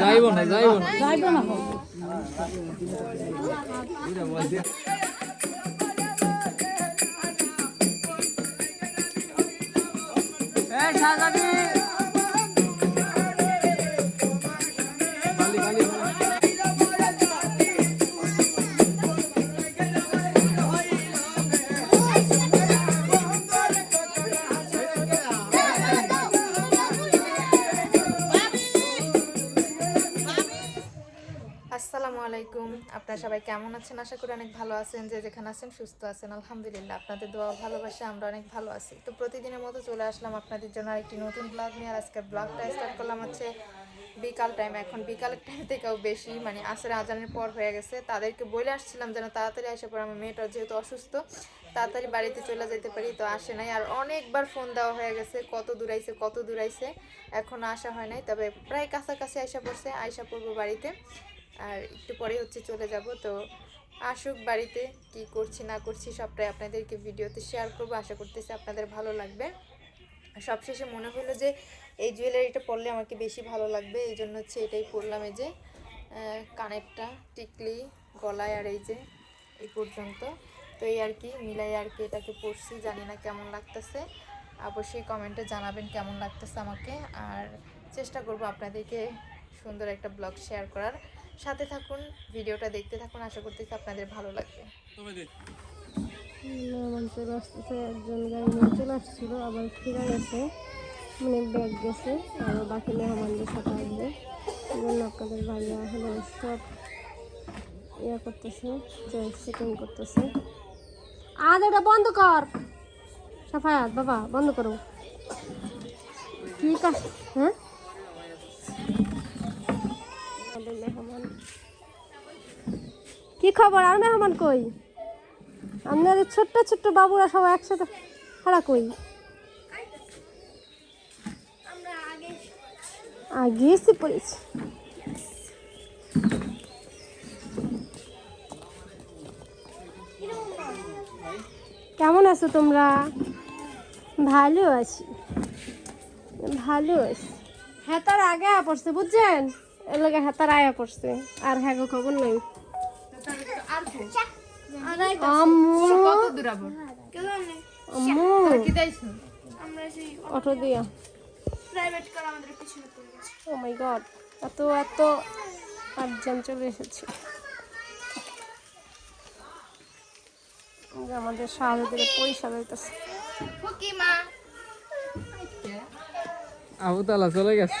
যাইব না যাইব না যাইব না এই শাহজাদি আসসালামু আলাইকুম। আপনারা সবাই কেমন আছেন? আশা করি অনেক ভালো আছেন। যে যেখানে আছেন সুস্থ আছেন। আলহামদুলিল্লাহ, আপনাদের দোয়া ভালোবাসা আমরা অনেক ভালো আছি। তো প্রতিদিনের মতো চলে আসলাম আপনাদের জন্য আরেকটি নতুন ব্লগ নিয়ে। আর আজকের ব্লগটা স্টার্ট করলাম হচ্ছে বিকাল টাইম এখন বিকালের টাইম থেকেও বেশি মানে আসরে আজানের পর হয়ে গেছে। তাদেরকে বলে আসছিলাম যেন তাড়াতাড়ি আসে পর আমার মেয়েটা যেহেতু অসুস্থ, তাড়াতাড়ি বাড়িতে চলে যেতে পারি। তো আসে নাই। আর অনেকবার ফোন দেওয়া হয়ে গেছে। কত দূর আইছে, কত দূর আইছে, এখন আসা হয় নাই। তবে প্রায় কাছাকাছি আইসা পড়ছে। আইসা পড়ব বাড়িতে। আর একটু পরে হচ্ছে চলে যাব, তো আসুক বাড়িতে কি করছি না করছি সবটাই আপনাদেরকে ভিডিওতে শেয়ার করব। আশা করতেছি আপনাদের ভালো লাগবে। সবশেষে মনে হলো যে এই জুয়েলারিটা পরলে আমাকে বেশি ভালো লাগবে, এই জন্য হচ্ছে এটাই পরলাম এই যে কানেরটা টিকলি গলায় আর এই যে, এই পর্যন্ত। তো এই আর কি, মিলাই আর কি এটাকে পরছি, জানি না কেমন লাগতেছে। অবশ্যই কমেন্টে জানাবেন কেমন লাগতেছে আমাকে। আর চেষ্টা করব আপনাদেরকে সুন্দর একটা ব্লগ শেয়ার করার। সাথে থাকুন ভিডিওটা দেখতে থাকুন আশা করতেছি আপনাদের ভালো লাগবে। চলে আসতেছে একজন গাড়ি নিয়ে চলে আসছিল আবার ফিরে গেছে মানে ব্যাগ গেছে আর বাকি মেহমানদের সাথে আসবে। জন্য আপনাদের ভাইয়া হলো সব ইয়ে করতেছে যে চেকিং করতেছে। আজ এটা বন্ধ কর! সাফায়াত বাবা বন্ধ করো। কি কাজ হ্যাঁ? আমাদের মেহমান। কি খবর? আর মেহমান কই? আপনাদের ছোট্ট ছোট্ট বাবুরা সবাই একসাথে হারা কই? আগে এসে পড়েছি। কেমন আছো তোমরা? ভালো আছি। ভালো আছি। হ্যাঁ তার আগে পড়ছে বুঝছেন? এর লগে হেতার আয়া পড়ছে আর হ্যাঁ গো খবর নেই। অটো দিয়া। ও মাই গড এত এত আটজন চলে এসেছে। যে আমাদের শাহজাদের পয়সা দিতেছে আবু তালা চলে গেছে।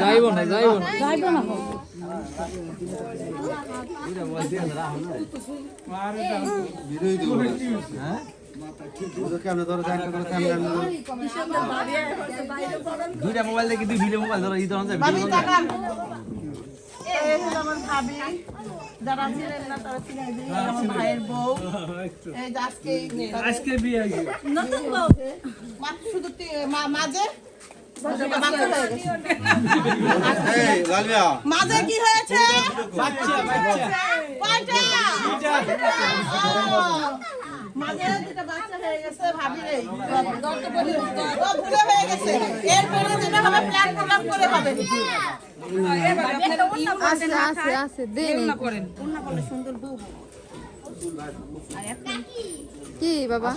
যাইব না যাইব না। দুইটা মোবাইল দেখি দুই ভিডিও মোবাইল ধরো এই ধরনের ভাবি যারা ছিলেন না তারা চিনাই আমার ভাইয়ের বউ। এই আজকে আজকে বিয়ে নতুন বউ। মাত্র শুধু মাঝে। মাঝে কি হয়েছে? বাচ্চা কি বাবা?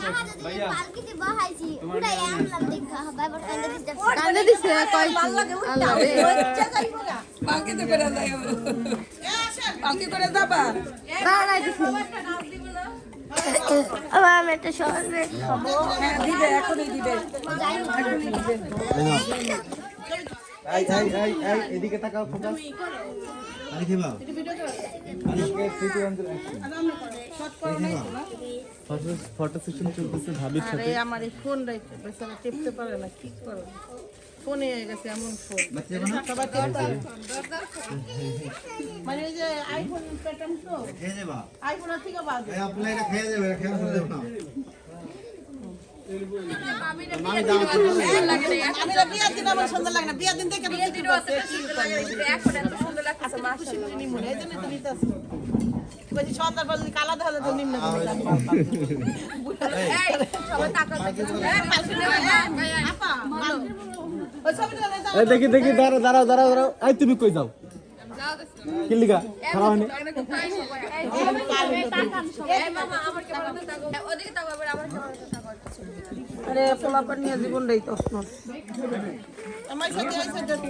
কান্দে দিছে পালকিতে করে যাবা? দাঁড়াই দিছে। আমি একটা সহজ খাব দিবে এখনই দিবে। এই এই এই এই এদিকে তাকাও ফোকাস। আরে কি বাবা? ফটো সেশন চলতেছে আরে আমার এই ফোন বেচারা টিপতে পারে না কি করে ফোনে গেছে এমন ফোন। সবাই মানে যে আইফোন প্যাটার্ন তো খেয়ে যাবা আইফোনের থেকে বাজে। আপনি এটা খেয়ে যাবে খেয়ে না। বিয়ার দিন থেকে বলছি সন্ধ্যার পর যদি কালা দেখা যায় তো নিম্ন দেখি দেখি দাঁড়াও দাঁড়াও দাঁড়াও দাঁড়াও। এই তুমি কই যাও? কিল্লিকা খারাপ হয়নি? আরে পোলাপান নিয়ে জীবনটাই তছন আমার সাথে।